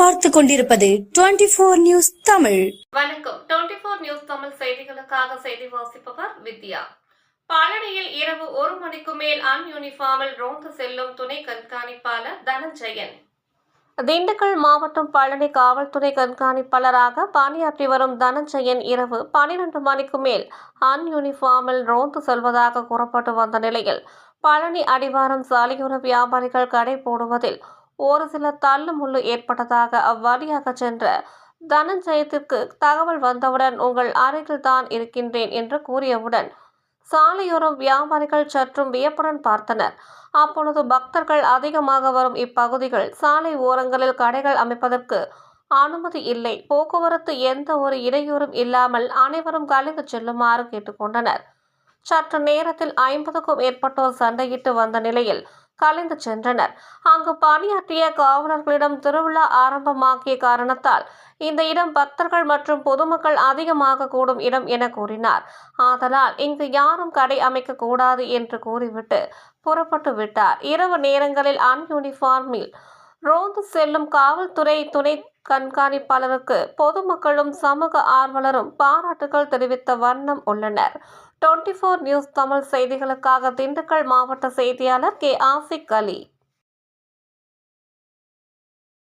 பார்த்து கொண்டிருப்பது twenty four news Tamil. வணக்கம். டுவெண்டி போர் நியூஸ் தமிழ் செய்திகளுக்காக செய்தி வாசிப்பவர் வித்யா. பழனியில் இரவு ஒரு மணிக்கு மேல் அன் யூனிஃபார்மில் ரோந்து செல்லும் துணை கண்காணிப்பாளர் தனஞ்சயன். திண்டுக்கல் மாவட்டம் பழனி காவல்துறை கண்காணிப்பாளராக பணியாற்றி வரும் தனஞ்சயன் இரவு பனிரெண்டு மணிக்கு மேல் அன் யூனிஃபார்மில் ரோந்து செல்வதாக கூறப்பட்டு வந்த நிலையில் பழனி அடிவாரம் சாலையோர வியாபாரிகள் கடை போடுவதில் ஒரு சில தள்ளு முள்ளு ஏற்பட்டதாக அவ்வழியாக சென்ற தனஞ்சயத்திற்கு தகவல் வந்தவுடன் உங்கள் அருகில் தான் இருக்கின்றேன் என்று கூறியவுடன் சாலையோரம் வியாபாரிகள் சற்றும் வியப்புடன் பார்த்தனர். அப்பொழுது பக்தர்கள் அதிகமாக வரும் இப்பகுதிகள் சாலை ஓரங்களில் கடைகள் அமைப்பதற்கு அனுமதி இல்லை. போக்குவரத்து எந்த ஒரு இடையூறும் இல்லாமல் அனைவரும் கலைந்து செல்லுமாறு கேட்டுக்கொண்டனர். சற்று நேரத்தில் ஐம்பதுக்கும் மேற்பட்டோர் சண்டையிட்டு வந்த நிலையில் கலைந்து சென்றனர். அங்கு பணியாற்றிய காவலர்களிடம் திருவிழா ஆரம்பமாக்கிய காரணத்தால் இந்த இடம் பக்தர்கள் மற்றும் பொதுமக்கள் அதிகமாக கூடும் இடம் என கூறினார். ஆதலால் இங்கு யாரும் கடை அமைக்க கூடாது என்று கூறிவிட்டு புறப்பட்டு விட்டார். இரவு நேரங்களில் அன்யூனிஃபார்மில் ரோந்து செல்லும் காவல்துறை துணை கண்காணிப்பாளருக்கு பொதுமக்களும் சமூக ஆர்வலரும் பாராட்டுகள் தெரிவித்த வண்ணம் உள்ளனர். டுவெண்டி ஃபோர் நியூஸ் தமிழ் செய்திகளுக்காக திண்டுக்கல் மாவட்ட செய்தியாளர் கே ஆசிக் அலி.